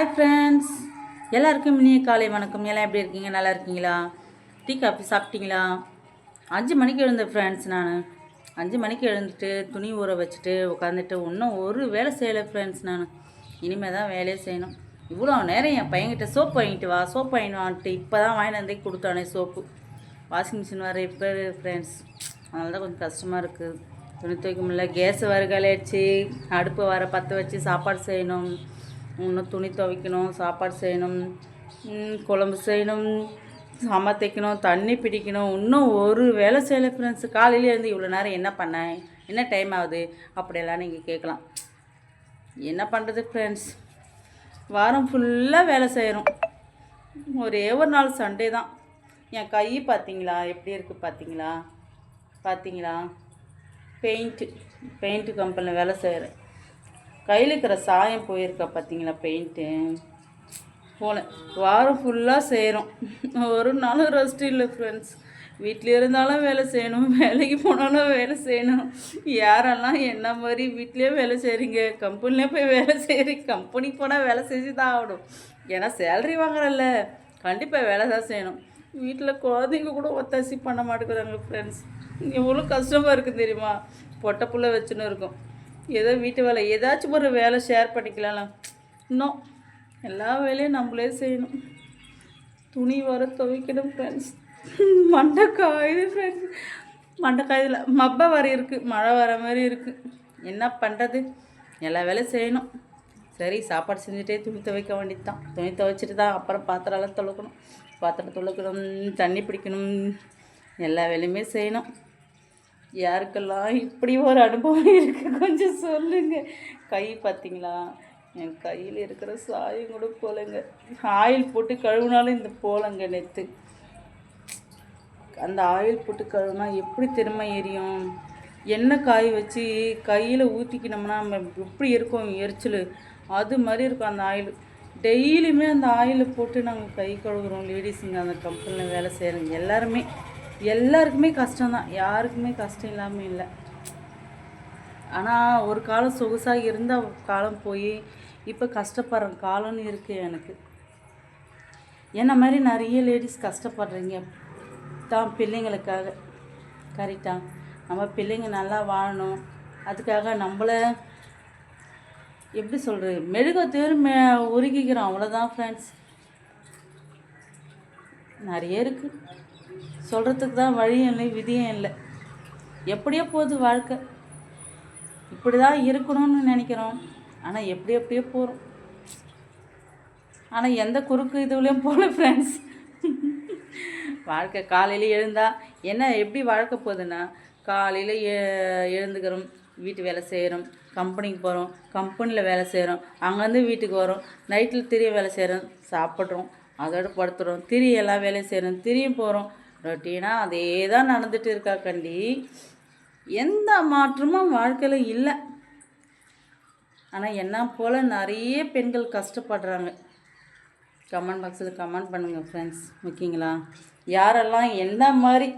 Hi friends எல்லாருக்கும் இனிய காலை வணக்கம். எல்லாம் எப்படி இருக்கீங்க? நல்லா இருக்கீங்களா? டீ காஃபி சாப்பிட்டீங்களா? அஞ்சு மணிக்கு எழுந்தேன் ஃப்ரெண்ட்ஸ் நான். அஞ்சு மணிக்கு எழுந்துட்டு துணி ஊற வச்சுட்டு உட்காந்துட்டு இன்னும் ஒரு வேலை செய்யலை ஃப்ரெண்ட்ஸ் நான். இனிமேல் தான் வேலையே செய்யணும். இவ்வளோ நேரம் என் பையன்கிட்ட சோப்பு வாங்கிட்டு வா சோப்பு வாங்கிட்டு இப்போ தான் வாங்கிட்டு வந்தே கொடுத்தானே சோப்பு. வாஷிங் மிஷின் வர இப்போ ஃப்ரெண்ட்ஸ் அதனால தான் கொஞ்சம் கஷ்டமாக இருக்குது துணி துவைக்க முடியல கேஸ் வர கலையாச்சு அடுப்பு வர பற்ற வச்சு சாப்பாடு செய்யணும். இன்னும் துணி துவைக்கணும் சாப்பாடு செய்யணும் குழம்பு செய்யணும் சாம்பார் தைக்கணும் தண்ணி பிடிக்கணும். இன்னும் ஒரு வேலை செய்யலை ஃப்ரெண்ட்ஸ் காலையிலேருந்து இவ்வளோ நேரம் என்ன பண்ணேன் என்ன டைம் ஆகுது? அப்படியெல்லாம் நீங்கள் கேட்கலாம். என்ன பண்ணுறது ஃப்ரெண்ட்ஸ் வாரம் ஃபுல்லாக வேலை செய்கிறோம் ஒரே ஒரு நாள் சண்டே தான். என் கை பார்த்தீங்களா? எப்படி இருக்குது பார்த்தீங்களா? பார்த்தீங்களா? பெயிண்ட்டு பெயிண்ட்டு கம்பெனியில் வேலை செய்கிறேன் கையில் இருக்கிற சாயம் போயிருக்கா பார்த்தீங்களா பெயிண்ட்டு போனேன் வாரம் ஃபுல்லாக செய்கிறோம் ஒரு நாளும் ரெஸ்ட் இல்லை ஃப்ரெண்ட்ஸ் வீட்டில் இருந்தாலும் வேலை செய்யணும். வேலைக்கு போனாலும் வேலை செய்யணும். யாரெல்லாம் என்ன மாதிரி வீட்லேயே வேலை செய்கிறீங்க கம்பெனிலே போய் வேலை செய்கிறீங்க கம்பெனிக்கு போனால் வேலை செஞ்சு தான் ஆகணும். ஏன்னா சேலரி வாங்குறல்ல. கண்டிப்பாக வேலை தான் செய்யணும். வீட்டில் குழந்தைங்க கூட ஒத்தாசி பண்ண மாட்டேங்கிறாங்க ஃப்ரெண்ட்ஸ் எவ்வளோ கஷ்டமாக இருக்குது தெரியுமா? பொட்டை புள்ள வச்சுன்னு இருக்கும். ஏதோ வீட்டு வேலை ஏதாச்சும் ஒரு வேலை ஷேர் பண்ணிக்கலாம் இன்னும் எல்லா வேலையும் நம்மளே செய்யணும். துணி வர துவைக்கணும் ஃப்ரெண்ட்ஸ் மண்டை காயுது ஃப்ரெண்ட்ஸ் மண்டை காயுதுல மப்பை வர இருக்குது மழை வர மாதிரி இருக்குது என்ன பண்ணுறது எல்லா வேலையும் செய்யணும். சரி சாப்பாடு செஞ்சுட்டே துணி துவைக்க வேண்டியது தான் துணி துவைச்சிட்டு தான் அப்புறம் பாத்திரம்லாம் துளக்கணும் பாத்திரம் துளக்கணும் தண்ணி பிடிக்கணும். எல்லா வேலையுமே செய்யணும். யாருக்கெல்லாம் இப்படி ஒரு அனுபவம் இருக்குது கொஞ்சம் சொல்லுங்கள் கை பார்த்தீங்களா? என் கையில் இருக்கிற சாயம் கூட போலங்க. ஆயில் போட்டு கழுவுனாலும் இந்த போலங்க நெத்து. அந்த ஆயில் போட்டு கழுவுனா எப்படி திறமை எரியும்? எண்ணெய் காய வச்சு கையில் ஊற்றிக்கினோம்னா நம்ம எப்படி இருக்கும்? எரிச்சல். அது மாதிரி இருக்கும் அந்த ஆயில். டெய்லியுமே அந்த ஆயிலை போட்டு நாங்கள் கை கழுவுகிறோம் லேடிஸுங்க. அந்த கம்பெனியில் வேலை செய்கிறோங்க எல்லாருமே. எல்லாருக்குமே கஷ்டம்தான். யாருக்குமே கஷ்டம் இல்லாமல் இல்லை. ஆனால் ஒரு காலம் சொகுசாக இருந்த காலம் போய் இப்போ கஷ்டப்படுற காலம்னு இருக்குது எனக்கு. என்ன மாதிரி நிறைய லேடிஸ் கஷ்டப்படுறீங்க? தான் பிள்ளைங்களுக்காக. கரெக்டா? நம்ம பிள்ளைங்க நல்லா வாழணும். அதுக்காக நம்மள எப்படி சொல்கிறது மெழுகத்தேர் மெ உருகிக்கிறோம். அவ்வளோதான் ஃப்ரெண்ட்ஸ் நிறைய இருக்குது சொல்கிறதுக்கு தான் வழியும் இல்லை விதியும் இல்லை. எப்படியோ போகுது வாழ்க்கை. இப்படி தான் இருக்கணும்னு நினைக்கிறோம். ஆனால் எப்படி எப்படியோ போகிறோம் ஆனால் எந்த குறுக்கு இதுலேயும் போகல ஃப்ரெண்ட்ஸ் வாழ்க்கை காலையில் எழுந்தால் என்ன எப்படி வாழ்க்கை போகுதுன்னா காலையில் எ எழுந்துக்கிறோம் வீட்டு வேலை செய்கிறோம் கம்பெனிக்கு போகிறோம் கம்பெனியில் வேலை செய்கிறோம் அங்கேருந்து வீட்டுக்கு வரோம் நைட்டில் திரிய வேலை செய்கிறோம் சாப்பிட்றோம் அதோட படுத்துகிறோம் திரிய எல்லா வேலையும் செய்கிறோம் திரியும் போகிறோம் ரொட்டீனாக அதே தான் நடந்துட்டு இருக்கா கண்டி. எந்த மாற்றமும் வாழ்க்கையில் இல்லை. ஆனால் என்ன போல் நிறைய பெண்கள் கஷ்டப்படுறாங்க. கமெண்ட் பாக்ஸில் கமெண்ட் பண்ணுங்கள் ஃப்ரெண்ட்ஸ் ஓகேங்களா? யாரெல்லாம் என்ன மாதிரி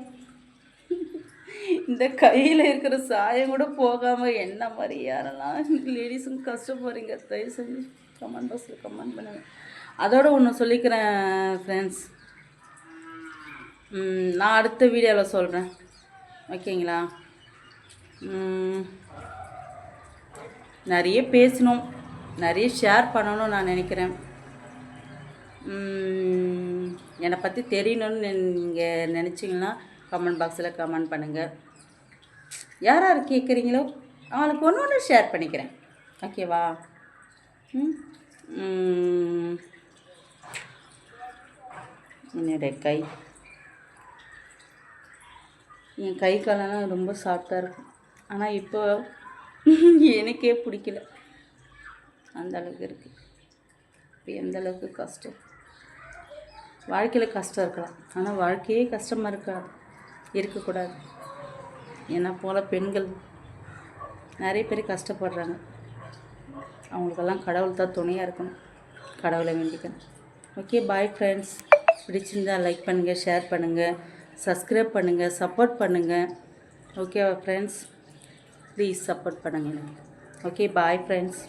இந்த கையில் இருக்கிற சாயம் கூட போகாமல் என்ன மாதிரி யாரெல்லாம் லேடிஸும் கஷ்டப்படுறீங்க? தயவு செஞ்சு கமெண்ட் பாக்ஸில் கமெண்ட் பண்ணுங்கள் அதோட ஒன்று சொல்லிக்கிறேன் ஃப்ரெண்ட்ஸ் நான் அடுத்த வீடியோவில் சொல்கிறேன் ஓகேங்களா? நிறைய பேசணும். நிறைய ஷேர் பண்ணணும்னு நான் நினைக்கிறேன். என்னை பற்றி தெரியணும்னு நீங்கள் நினச்சிங்கன்னா கமெண்ட் பாக்ஸில் கமெண்ட் பண்ணுங்கள் யார் யார் கேட்குறீங்களோ அவங்களுக்கு ஒன்று ஒன்று ஷேர் பண்ணிக்கிறேன். ஓகேவா என்னுடைய கை. என் கை காலெல்லாம் ரொம்ப சாஃப்டாக இருக்கும். ஆனால் இப்போ எனக்கே பிடிக்கல. அந்த அளவுக்கு இருக்குது இப்போ எந்த அளவுக்கு கஷ்டம்? வாழ்க்கையில் கஷ்டம் இருக்கலாம். ஆனால் வாழ்க்கையே கஷ்டமாக இருக்காது. இருக்கக்கூடாது. ஏன்னா போல் பெண்கள் நிறைய பேர் கஷ்டப்படுறாங்க. அவங்களுக்கெல்லாம் கடவுள் தான் துணையாக இருக்கணும். கடவுளை வேண்டிக்கணும். ஓகே பாய் ஃப்ரெண்ட்ஸ் பிடிச்சிருந்தா லைக் பண்ணுங்கள் ஷேர் பண்ணுங்கள் சப்ஸ்கிரைப் பண்ணுங்கள் சப்போர்ட் பண்ணுங்கள் ஓகேவா ஃப்ரெண்ட்ஸ் ப்ளீஸ் சப்போர்ட் பண்ணுங்கள் எனக்கு. Okay bye friends